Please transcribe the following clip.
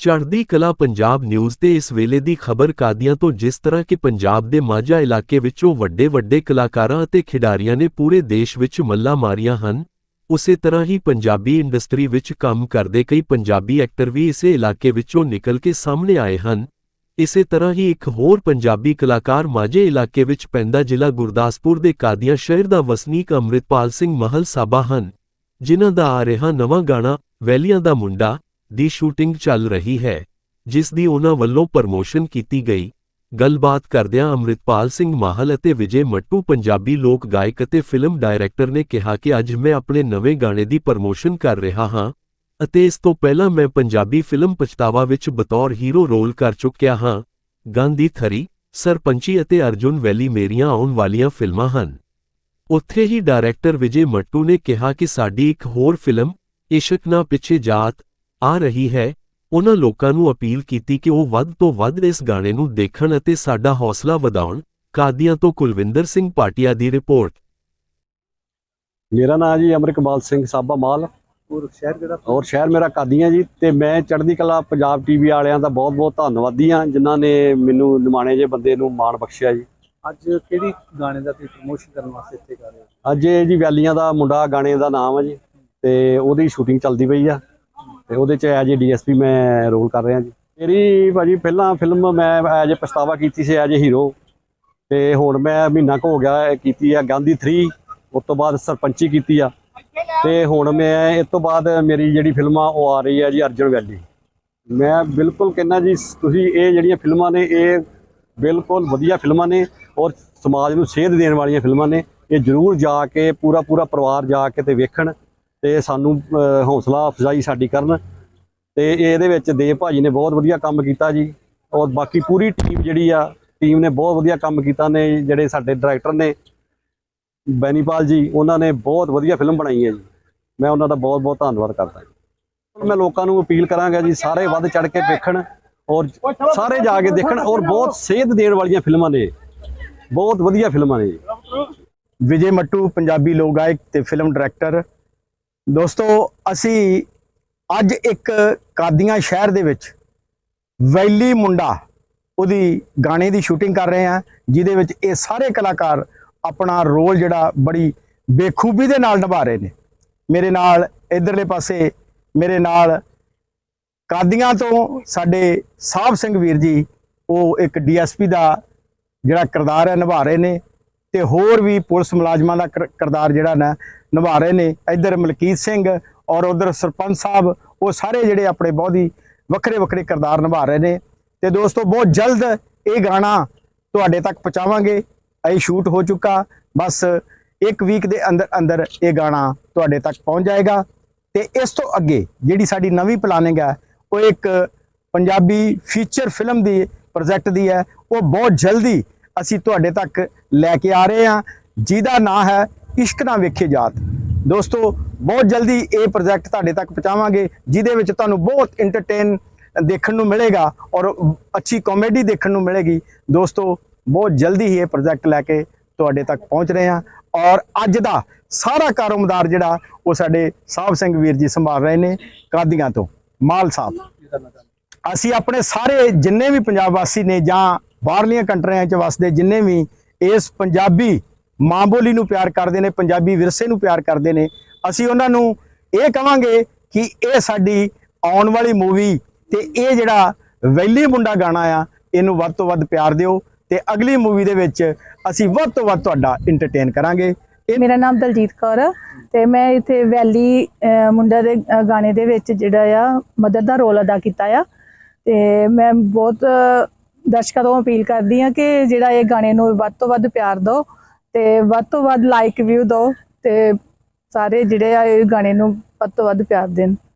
ਚੜ੍ਹਦੀ ਕਲਾ ਪੰਜਾਬ ਨਿਊਜ਼ ਤੇ ਇਸ ਵੇਲੇ ਦੀ ਖਬਰ ਕਾਦੀਆਂ ਤੋਂ ਜਿਸ ਤਰ੍ਹਾਂ ਕਿ ਪੰਜਾਬ ਦੇ ਮਾਝਾ ਇਲਾਕੇ ਵਿੱਚੋਂ ਵੱਡੇ ਵੱਡੇ ਕਲਾਕਾਰਾਂ ਅਤੇ ਖਿਡਾਰੀਆਂ ਨੇ ਪੂਰੇ ਦੇਸ਼ ਵਿੱਚ ਮੱਲਾਂ ਮਾਰੀਆਂ ਹਨ, ਉਸੇ ਤਰ੍ਹਾਂ ਹੀ ਪੰਜਾਬੀ ਇੰਡਸਟਰੀ ਵਿੱਚ ਕੰਮ ਕਰਦੇ ਕਈ ਪੰਜਾਬੀ ਐਕਟਰ ਵੀ ਇਸੇ ਇਲਾਕੇ ਵਿੱਚੋਂ ਨਿਕਲ ਕੇ ਸਾਹਮਣੇ ਆਏ ਹਨ। ਇਸੇ ਤਰ੍ਹਾਂ ਹੀ ਇੱਕ ਹੋਰ ਪੰਜਾਬੀ ਕਲਾਕਾਰ ਮਾਝੇ ਇਲਾਕੇ ਵਿੱਚ ਪੈਂਦਾ ਜ਼ਿਲ੍ਹਾ ਗੁਰਦਾਸਪੁਰ ਦੇ ਕਾਦੀਆਂ ਸ਼ਹਿਰ ਦਾ ਵਸਨੀਕ ਅੰਮ੍ਰਿਤਪਾਲ ਸਿੰਘ ਮਹਲ ਸਾਬਾ ਹਨ, ਜਿਨ੍ਹਾਂ ਦਾ ਆ ਰਿਹਾ ਨਵਾਂ ਗਾਣਾ, ਵੈਲੀਆਂ ਦਾ ਮੁੰਡਾ ਦੀ ਸ਼ੂਟਿੰਗ ਚੱਲ ਰਹੀ ਹੈ, ਜਿਸ ਦੀ ਉਹਨਾਂ ਵੱਲੋਂ ਪ੍ਰਮੋਸ਼ਨ ਕੀਤੀ ਗਈ। ਗੱਲਬਾਤ ਕਰਦਿਆਂ ਅੰਮ੍ਰਿਤਪਾਲ ਸਿੰਘ ਮਾਹਲ ਅਤੇ ਵਿਜੇ ਮੱਟੂ, ਪੰਜਾਬੀ ਲੋਕ ਗਾਇਕ ਅਤੇ ਫਿਲਮ ਡਾਇਰੈਕਟਰ ਨੇ ਕਿਹਾ ਕਿ ਅੱਜ ਮੈਂ ਆਪਣੇ ਨਵੇਂ ਗਾਣੇ ਦੀ ਪ੍ਰਮੋਸ਼ਨ ਕਰ ਰਿਹਾ ਹਾਂ ਅਤੇ ਇਸ ਤੋਂ ਪਹਿਲਾਂ ਮੈਂ ਪੰਜਾਬੀ ਫਿਲਮ ਪਛਤਾਵਾ ਵਿੱਚ ਬਤੌਰ ਹੀਰੋ ਰੋਲ ਕਰ ਚੁੱਕਿਆ ਹਾਂ। ਗਾਂਧੀ ਥਰੀ, ਸਰਪੰਚੀ ਅਤੇ ਅਰਜੁਨ ਵੈਲੀ ਮੇਰੀਆਂ ਆਉਣ ਵਾਲੀਆਂ ਫਿਲਮਾਂ ਹਨ। ਉੱਥੇ ਹੀ ਡਾਇਰੈਕਟਰ ਵਿਜੇ ਮੱਟੂ ਨੇ ਕਿਹਾ ਕਿ ਸਾਡੀ ਇੱਕ ਹੋਰ ਫਿਲਮ, ਇਸ਼ਕ ਨਾ ਪਿੱਛੇ ਜਾਤ ਆ ਰਹੀ ਹੈ। ਉਹਨਾਂ ਲੋਕਾਂ ਨੂੰ ਅਪੀਲ ਕੀਤੀ ਕਿ ਉਹ ਵੱਧ ਤੋਂ ਵੱਧ ਇਸ ਗਾਣੇ ਨੂੰ ਦੇਖਣ ਅਤੇ ਸਾਡਾ ਹੌਸਲਾ ਵਧਾਉਣ। ਕਾਦੀਆਂ ਤੋਂ ਕੁਲਵਿੰਦਰ ਸਿੰਘ ਪਾਟਿਆ ਦੀ ਰਿਪੋਰਟ। ਮੇਰਾ ਨਾਮ ਜੀ ਅਮਰਕਮਾਲ ਸਿੰਘ ਸਾਬਾ ਮਾਲ। ਔਰ ਸ਼ਹਿਰ ਜਿਹੜਾ ਔਰ ਸ਼ਹਿਰ ਮੇਰਾ ਕਾਦੀਆਂ ਜੀ। ਤੇ ਮੈਂ ਚੜ੍ਹਦੀ ਕਲਾ ਪੰਜਾਬ ਟੀਵੀ ਵਾਲਿਆਂ ਦਾ ਬਹੁਤ-ਬਹੁਤ ਧੰਨਵਾਦੀ ਹਾਂ ਜਿਨ੍ਹਾਂ ਨੇ ਮੈਨੂੰ ਨਿਮਾਣੇ ਜੇ ਬੰਦੇ ਨੂੰ ਮਾਣ ਬਖਸ਼ਿਆ ਜੀ। ਅੱਜ ਕਿਹੜੀ ਗਾਣੇ ਦਾ ਤੁਸੀਂ ਪ੍ਰਮੋਸ਼ਨ ਕਰਨ ਵਾਸਤੇ ਇੱਥੇ ਕਰ ਰਹੇ ਹੋ? ਅੱਜ ਇਹ ਜੀ ਵੈਲੀਆਂ ਦਾ ਮੁੰਡਾ ਗਾਣੇ ਦਾ ਨਾਮ ਹੈ ਜੀ ਤੇ ਉਹਦੀ ਸ਼ੂਟਿੰਗ ਚੱਲਦੀ ਪਈ ਆ। ਤੇ ਉਹਦੇ ਚ ਐਜ ਏ ਡੀਐਸਪੀ ਮੈਂ ਰੋਲ ਕਰ ਰਿਹਾ ਜੀ। ਮੇਰੀ ਭਾਜੀ ਪਹਿਲਾਂ ਫਿਲਮ ਮੈਂ ਐਜ ਏ ਪਛਤਾਵਾ ਕੀਤੀ ਸੀ, ਐਜ ਏ ਹੀਰੋ ਤੇ ਹੁਣ ਮੈਂ ਮਹੀਨਾ ਕੁ ਹੋ ਗਿਆ ਕੀਤੀ ਆ, ਗਾਂਧੀ 3 ਉਸ ਤੋਂ ਬਾਅਦ ਸਰਪੰਚੀ ਕੀਤੀ ਆ। ਤੇ ਹੁਣ ਮੈਂ ਇਸ ਤੋਂ ਬਾਅਦ ਮੇਰੀ ਜਿਹੜੀ ਫਿਲਮ ਆ, ਉਹ ਆ ਰਹੀ ਹੈ ਜੀ ਅਰਜਨ ਵੈਲੀ। ਮੈਂ ਬਿਲਕੁਲ ਕਹਿੰਦਾ ਜੀ, ਤੁਸੀਂ ਇਹ ਜਿਹੜੀਆਂ ਫਿਲਮਾਂ ਨੇ, ਇਹ ਬਿਲਕੁਲ ਵਧੀਆ ਫਿਲਮਾਂ ਨੇ ਔਰ ਸਮਾਜ ਨੂੰ ਸੇਧ ਦੇਣ ਵਾਲੀਆਂ ਫਿਲਮਾਂ ਨੇ। ਇਹ ਜ਼ਰੂਰ ਜਾ ਕੇ ਪੂਰਾ ਪੂਰਾ ਪਰਿਵਾਰ ਜਾ ਕੇ ਤੇ ਵੇਖਣ। ਤੇ ਸਾਨੂੰ ਅਹ, ਹੌਸਲਾ ਅਫਜ਼ਾਈ ਸਾਡੀ ਕਰਨ ਤੇ ਇਹਦੇ ਵਿੱਚ ਦੇਵ ਭਾਜੀ ਨੇ ਬਹੁਤ ਵਧੀਆ ਕੰਮ ਕੀਤਾ ਜੀ। ਔਰ ਬਾਕੀ ਪੂਰੀ ਟੀਮ ਜਿਹੜੀ ਆ ਟੀਮ ਨੇ ਬਹੁਤ ਵਧੀਆ ਕੰਮ ਕੀਤਾ ਨੇ ਜਿਹੜੇ ਸਾਡੇ ਡਾਇਰੈਕਟਰ ਨੇ ਬੈਨੀਪਾਲ ਜੀ ਉਹਨਾਂ ਨੇ ਬਹੁਤ ਵਧੀਆ ਫਿਲਮ ਬਣਾਈ ਹੈ ਜੀ। ਮੈਂ ਉਹਨਾਂ ਦਾ ਬਹੁਤ ਬਹੁਤ ਧੰਨਵਾਦ ਕਰਦਾ ਜੀ। ਮੈਂ ਲੋਕਾਂ ਨੂੰ ਅਪੀਲ ਕਰਾਂਗਾ ਜੀ ਸਾਰੇ ਵੱਧ ਚੜ ਕੇ ਦੇਖਣ ਔਰ ਸਾਰੇ ਜਾ ਕੇ ਦੇਖਣ ਔਰ ਬਹੁਤ ਸੇਧ ਦੇਣ ਵਾਲੀਆਂ ਫਿਲਮਾਂ ਨੇ। ਬਹੁਤ ਵਧੀਆ ਫਿਲਮਾਂ ਨੇ ਜੀ। ਵਿਜੇ ਮੱਟੂ ਪੰਜਾਬੀ ਲੋਕ ਗਾਇਕ ਤੇ ਫਿਲਮ ਡਾਇਰੈਕਟਰ ਦੋਸਤੋ, ਅਸੀਂ ਅੱਜ ਇੱਕ ਕਾਦੀਆਂ ਸ਼ਹਿਰ ਦੇ ਵਿੱਚ ਵੈਲੀ ਮੁੰਡਾ ਉਹਦੀ ਗਾਣੇ ਦੀ ਸ਼ੂਟਿੰਗ ਕਰ ਰਹੇ ਹਾਂ, ਜਿਹਦੇ ਵਿੱਚ ਇਹ ਸਾਰੇ ਕਲਾਕਾਰ ਆਪਣਾ ਰੋਲ ਜਿਹੜਾ ਬੜੀ ਬੇਖੂਬੀ ਦੇ ਨਾਲ ਨਿਭਾ ਰਹੇ ਨੇ। ਮੇਰੇ ਨਾਲ ਇਧਰਲੇ ਪਾਸੇ, ਮੇਰੇ ਨਾਲ ਕਾਦੀਆਂ ਤੋਂ ਸਾਡੇ ਸਾਹਿਬ ਸਿੰਘ ਵੀਰ ਜੀ, ਉਹ ਇੱਕ ਡੀਐਸਪੀ ਦਾ ਜਿਹੜਾ ਕਿਰਦਾਰ ਹੈ ਨਿਭਾ ਰਹੇ ਨੇ। ਤੇ ਹੋਰ ਵੀ ਪੁਲਿਸ ਮੁਲਾਜ਼ਮਾਂ ਦਾ ਕਿਰ- ਕਿਰਦਾਰ ਜਿਹੜਾ ਨਾ ਨਿਭਾ ਰਹੇ ਨੇ। ਇੱਧਰ ਮਲਕੀਤ ਸਿੰਘ ਔਰ ਉਧਰ ਸਰਪੰਚ ਸਾਹਿਬ, ਉਹ ਸਾਰੇ ਜਿਹੜੇ ਆਪਣੇ ਬਹੁਤ ਹੀ ਵੱਖਰੇ ਵੱਖਰੇ ਕਿਰਦਾਰ ਨਿਭਾ ਰਹੇ ਨੇ। ਤੇ ਦੋਸਤੋ, ਬਹੁਤ ਜਲਦ ਇਹ ਗਾਣਾ ਤੁਹਾਡੇ ਤੱਕ ਪਹੁੰਚਾਵਾਂਗੇ। ਇਹ ਸ਼ੂਟ ਹੋ ਚੁੱਕਾ। ਬਸ ਇੱਕ ਵੀਕ ਦੇ ਅੰਦਰ ਅੰਦਰ ਇਹ ਗਾਣਾ ਤੁਹਾਡੇ ਤੱਕ ਪਹੁੰਚ ਜਾਏਗਾ। ਤੇ ਇਸ ਤੋਂ ਅੱਗੇ ਜਿਹੜੀ ਸਾਡੀ ਨਵੀਂ ਪਲਾਨਿੰਗ ਹੈ ਉਹ ਇੱਕ ਪੰਜਾਬੀ ਫੀਚਰ ਫਿਲਮ ਦੀ ਪ੍ਰੋਜੈਕਟ ਦੀ ਹੈ। ਉਹ ਬਹੁਤ ਜਲਦੀ ਅਸੀਂ ਤੁਹਾਡੇ ਤੱਕ ਲੈ ਕੇ ਆ ਰਹੇ ਹਾਂ। ਜਿਹਦਾ ਨਾਂ ਹੈ ਇਸ਼ਕ ਨਾ ਵੇਖੇ ਜਾਤ। ਦੋਸਤੋ, ਬਹੁਤ ਜਲਦੀ ਇਹ ਪ੍ਰੋਜੈਕਟ ਤੁਹਾਡੇ ਤੱਕ ਪਹੁੰਚਾਵਾਂਗੇ, ਜਿਹਦੇ ਵਿੱਚ ਤੁਹਾਨੂੰ ਬਹੁਤ ਐਂਟਰਟੇਨ ਦੇਖਣ ਨੂੰ ਮਿਲੇਗਾ ਔਰ ਅੱਛੀ ਕਾਮੇਡੀ ਦੇਖਣ ਨੂੰ ਮਿਲੇਗੀ। ਦੋਸਤੋ, ਬਹੁਤ ਜਲਦੀ ਹੀ ਇਹ ਪ੍ਰੋਜੈਕਟ ਲੈ ਕੇ ਤੁਹਾਡੇ ਤੱਕ ਪਹੁੰਚ ਰਹੇ ਹਾਂ ਔਰ ਅੱਜ ਦਾ ਸਾਰਾ ਕਾਰੋਬਾਰ ਜਿਹੜਾ, ਉਹ ਸਾਡੇ ਸਾਹਿਬ ਸਿੰਘ ਵੀਰ ਜੀ ਸੰਭਾਲ ਰਹੇ ਨੇ ਕਾਦੀਆਂ ਤੋਂ। ਮਾਲ ਸਾਹਿਬ, ਅਸੀਂ ਆਪਣੇ ਸਾਰੇ ਜਿੰਨੇ ਵੀ ਪੰਜਾਬ ਵਾਸੀ ਨੇ ਜਾਂ ਬਾਹਰਲੀਆਂ ਕੰਟਰੀਆਂ 'ਚ ਵਸਦੇ ਜਿੰਨੇ ਵੀ ਇਸ ਪੰਜਾਬੀ ਮਾਂ ਬੋਲੀ ਨੂੰ ਪਿਆਰ ਕਰਦੇ ਨੇ, ਪੰਜਾਬੀ ਵਿਰਸੇ ਨੂੰ ਪਿਆਰ ਕਰਦੇ ਨੇ, ਅਸੀਂ ਉਹਨਾਂ ਨੂੰ ਇਹ ਕਵਾਂਗੇ ਕਿ ਇਹ ਸਾਡੀ ਆਉਣ ਵਾਲੀ ਮੂਵੀ ਤੇ ਇਹ ਜਿਹੜਾ ਵੈਲੀ ਮੁੰਡਾ ਗਾਣਾ ਆ, ਇਹਨੂੰ ਵੱਧ ਤੋਂ ਵੱਧ ਪਿਆਰ ਦਿਓ ਤੇ ਅਗਲੀ ਮੂਵੀ ਦੇ ਵਿੱਚ ਅਸੀਂ ਵੱਧ ਤੋਂ ਵੱਧ ਤੁਹਾਡਾ ਐਂਟਰਟੇਨ ਕਰਾਂਗੇ। ਇਹ ਮੇਰਾ ਨਾਮ ਦਲਜੀਤ ਕੌਰ ਆ ਤੇ ਮੈਂ ਇੱਥੇ ਵੈਲੀ ਮੁੰਡਾ ਦੇ ਗਾਣੇ ਦੇ ਵਿੱਚ ਜਿਹੜਾ ਆ, ਮਦਰ ਦਾ ਰੋਲ ਅਦਾ ਕੀਤਾ ਆ ਤੇ ਮੈਂ ਬਹੁਤ ਦਰਸ਼ਕਾਂ ਤੋਂ ਅਪੀਲ ਕਰਦੀ ਹਾਂ ਕਿ ਜਿਹੜਾ ਇਹ ਗਾਣੇ ਨੂੰ ਵੱਧ ਤੋਂ ਵੱਧ ਪਿਆਰ ਦਿਓ ਤੇ ਵੱਧ ਤੋਂ ਵੱਧ ਲਾਈਕ ਵਿਊ ਦਿਓ ਤੇ ਸਾਰੇ ਜਿਹੜੇ ਆ ਇਹ ਗਾਣੇ ਨੂੰ ਵੱਧ ਤੋਂ ਵੱਧ ਪਿਆਰ ਦੇਣ।